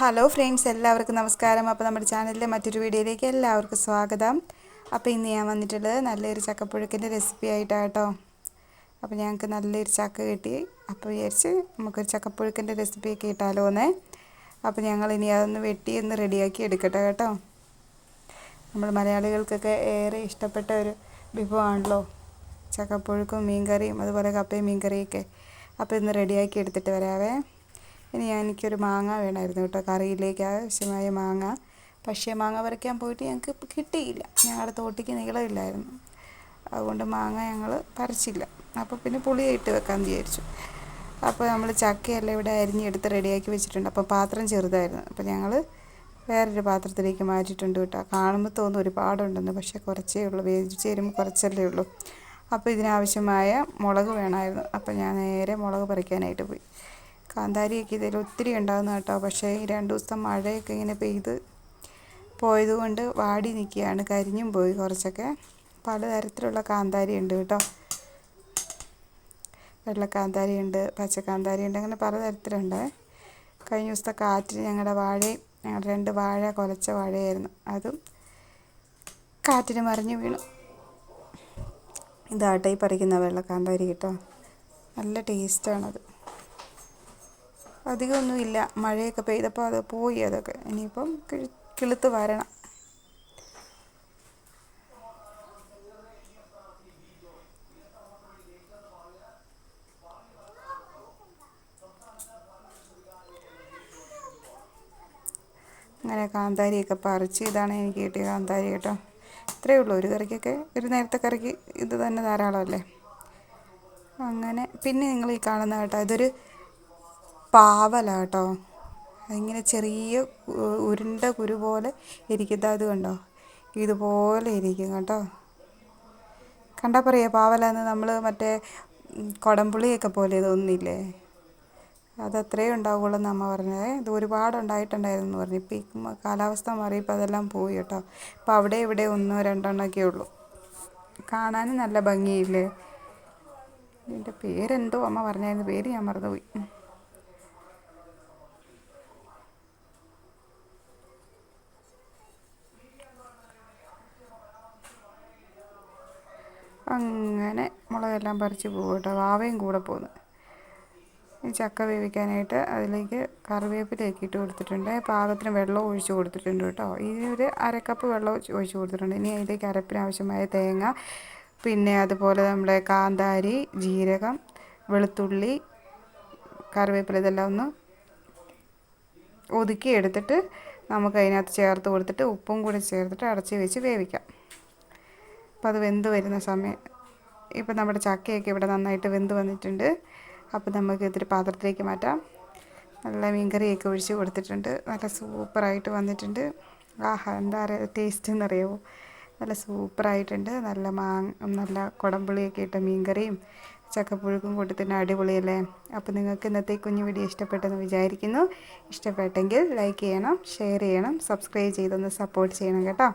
Hello friends എല്ലാവർക്കും നമസ്കാരം. അപ്പോൾ നമ്മുടെ ചാനലിലെ മറ്റൊരു വീഡിയോയിലേക്ക് എല്ലാവർക്കും സ്വാഗതം. അപ്പോൾ ഇന്ന് ഞാൻ വന്നിട്ടുള്ളത് നല്ലൊരു ചക്കപ്പുഴുക്കിന്റെ റെസിപ്പി ആയിട്ടാണ് കേട്ടോ അപ്പോൾ ഞങ്ങൾക്ക് നല്ലൊരു ചക്ക കിട്ടി. അപ്പോൾ വിചാരിച്ച് നമുക്കൊരു ചക്കപ്പുഴുക്കിന്റെ റെസിപ്പിയൊക്കെ ഇട്ടാലോ എന്നേ അപ്പോൾ ഞങ്ങൾ ഇനി അതൊന്ന് വെട്ടി ഒന്ന് റെഡിയാക്കി എടുക്കട്ടെ കേട്ടോ. നമ്മൾ മലയാളികൾക്കൊക്കെ ഏറെ ഇഷ്ടപ്പെട്ട ഒരു വിഭവമാണല്ലോ. ചക്കപ്പുഴുക്കും മീൻകറിയും അതുപോലെ കപ്പയും മീൻകറിയൊക്കെ അപ്പോൾ ഇന്ന് റെഡിയാക്കി എടുത്തിട്ട് വരാവേ. ഇനി ഞാൻ എനിക്കൊരു മാങ്ങ വേണമായിരുന്നു കേട്ടോ. കറിയിലേക്ക് ആവശ്യമായ മാങ്ങ. പക്ഷേ മാങ്ങ പറിക്കാൻ പോയിട്ട് ഞങ്ങൾക്ക് കിട്ടിയില്ല. ഞങ്ങളുടെ തോട്ടിക്ക് നീളമില്ലായിരുന്നു അതുകൊണ്ട് മാങ്ങ ഞങ്ങൾ പറിച്ചില്ല. അപ്പോൾ പിന്നെ പുളിയിട്ട് വെക്കാൻ വിചാരിച്ചു. അപ്പോൾ നമ്മൾ ചക്കയെല്ലാം ഇവിടെ അരിഞ്ഞെടുത്ത് റെഡിയാക്കി വെച്ചിട്ടുണ്ട്. അപ്പോൾ പാത്രം ചെറുതായിരുന്നു. അപ്പോൾ ഞങ്ങൾ വേറൊരു പാത്രത്തിലേക്ക് മാറ്റിയിട്ടുണ്ട് കേട്ടോ. കാണുമ്പോൾ തോന്നും ഒരുപാടുണ്ടെന്ന്. പക്ഷേ കുറച്ചേ ഉള്ളൂ. വേവിച്ച് ചേരുമ്പോൾ കുറച്ചല്ലേ ഉള്ളൂ. അപ്പോൾ ഇതിനാവശ്യമായ മുളക് വേണമായിരുന്നു. അപ്പോൾ ഞാൻ നേരെ മുളക് പറിക്കാനായിട്ട് പോയി. കാന്താരിയൊക്കെ ഇതിൽ ഒത്തിരി ഉണ്ടാകുന്ന കേട്ടോ. പക്ഷേ ഈ രണ്ട് ദിവസം മഴയൊക്കെ ഇങ്ങനെ പെയ്ത് പോയതുകൊണ്ട് വാടി നിൽക്കുകയാണ്. കരിഞ്ഞും പോയി കുറച്ചൊക്കെ. പലതരത്തിലുള്ള കാന്താരി ഉണ്ട് കേട്ടോ. വെള്ളക്കാന്താരി ഉണ്ട് പച്ചക്കാന്താരി ഉണ്ട് അങ്ങനെ പലതരത്തിലുണ്ട്. കഴിഞ്ഞ ദിവസത്തെ കാറ്റിൽ ഞങ്ങളുടെ വാഴയും ഞങ്ങളുടെ രണ്ട് വാഴ കുലച്ച വാഴയായിരുന്നു. അതും കാറ്റിന് മറിഞ്ഞു വീണു. ഇതാട്ടെ ഈ പറിക്കുന്ന വെള്ളക്കാന്താരി കേട്ടോ. നല്ല ടേസ്റ്റാണത്. അധികമൊന്നുമില്ല. മഴയൊക്കെ പെയ്തപ്പോൾ അത് പോയി അതൊക്കെ. ഇനിയിപ്പം കിളുത്ത് വരണം. അങ്ങനെ കാന്താരിയൊക്കെ പറിച്ച് ഇതാണ് എനിക്ക് കിട്ടിയ കാന്താരി കേട്ടോ. ഇത്രയേ ഉള്ളൂ. ഒരു കറിക്കൊക്കെ ഒരു നേരത്തെ കറിക്ക് ഇത് തന്നെ ധാരാളമല്ലേ? അങ്ങനെ. പിന്നെ നിങ്ങൾ ഈ കാണുന്ന കേട്ടോ ഇതൊരു പാവല കേട്ടോ ഇങ്ങനെ ചെറിയ ഉരുണ്ട കുരു പോലെ ഇരിക്കുന്ന അത് കണ്ടോ? ഇതുപോലെ ഇരിക്കും കേട്ടോ. കണ്ടാൽ പറയാ പാവല എന്ന് നമ്മൾ മറ്റേ കുടംപുളിയൊക്കെ പോലെ ഇതൊന്നില്ലേ അതത്രേ ഉണ്ടാവുള്ളൂ അമ്മ പറഞ്ഞത്. ഇത് ഒരുപാട് ഉണ്ടായിട്ടുണ്ടായിരുന്നു പറഞ്ഞു. ഇപ്പം ഈ കാലാവസ്ഥ മാറിയപ്പോൾ അതെല്ലാം പോയി കേട്ടോ. ഇപ്പം അവിടെ ഇവിടെ ഒന്നോ രണ്ടെണ്ണമൊക്കെ ഉള്ളൂ. കാണാനും നല്ല ഭംഗിയില്ലേ? ഇതിന്റെ പേരെന്തോ അമ്മ പറഞ്ഞായിരുന്നു. പേര് ഞാൻ മറന്നുപോയി. അങ്ങനെ മുളകെല്ലാം പറിച്ച് പോകും കേട്ടോ. വാവയും കൂടെ പോകുന്നു ഈ ചക്ക വേവിക്കാനായിട്ട് അതിലേക്ക് കറിവേപ്പിലേക്ക് ഇട്ട് കൊടുത്തിട്ടുണ്ട്. പാകത്തിന് വെള്ളം ഒഴിച്ച് കൊടുത്തിട്ടുണ്ട് കേട്ടോ. ഇനി ഒരു അരക്കപ്പ് വെള്ളം ഒഴിച്ച് കൊടുത്തിട്ടുണ്ട്. ഇനി അതിലേക്ക് അരപ്പിന് ആവശ്യമായ തേങ്ങ പിന്നെ അതുപോലെ നമ്മുടെ കാന്താരി ജീരകം വെളുത്തുള്ളി കറിവേപ്പില ഇതെല്ലാം ഒന്ന് ഒതുക്കി എടുത്തിട്ട് നമുക്ക് അതിനകത്ത് ചേർത്ത് കൊടുത്തിട്ട് ഉപ്പും കൂടി ചേർത്തിട്ട് അടച്ച് വെച്ച് വേവിക്കാം. അപ്പോൾ അത് വെന്ത് വരുന്ന സമയം ഇപ്പം നമ്മുടെ ചക്കയൊക്കെ ഇവിടെ നന്നായിട്ട് വെന്ത് വന്നിട്ടുണ്ട്. അപ്പോൾ നമുക്ക് ഇതൊരു പാത്രത്തിലേക്ക് മാറ്റാം. നല്ല മീൻകറിയൊക്കെ ഒഴിച്ച് കൊടുത്തിട്ടുണ്ട്. നല്ല സൂപ്പറായിട്ട് വന്നിട്ടുണ്ട്. ആഹാ എന്താ പറയുക ടേസ്റ്റ് എന്നറിയാമോ നല്ല സൂപ്പറായിട്ടുണ്ട്. നല്ല മാങ്ങ നല്ല കുടംപുളിയൊക്കെ ഇട്ട മീൻകറിയും ചക്കപ്പുഴുക്കും കൂട്ടി അടിപൊളിയല്ലേ? അപ്പോൾ നിങ്ങൾക്ക് ഇന്നത്തെ കുഞ്ഞു വീഡിയോ ഇഷ്ടപ്പെട്ടെന്ന് വിചാരിക്കുന്നു. ഇഷ്ടപ്പെട്ടെങ്കിൽ ലൈക്ക് ചെയ്യണം ഷെയർ ചെയ്യണം സബ്സ്ക്രൈബ് ചെയ്തൊന്ന് സപ്പോർട്ട് ചെയ്യണം കേട്ടോ.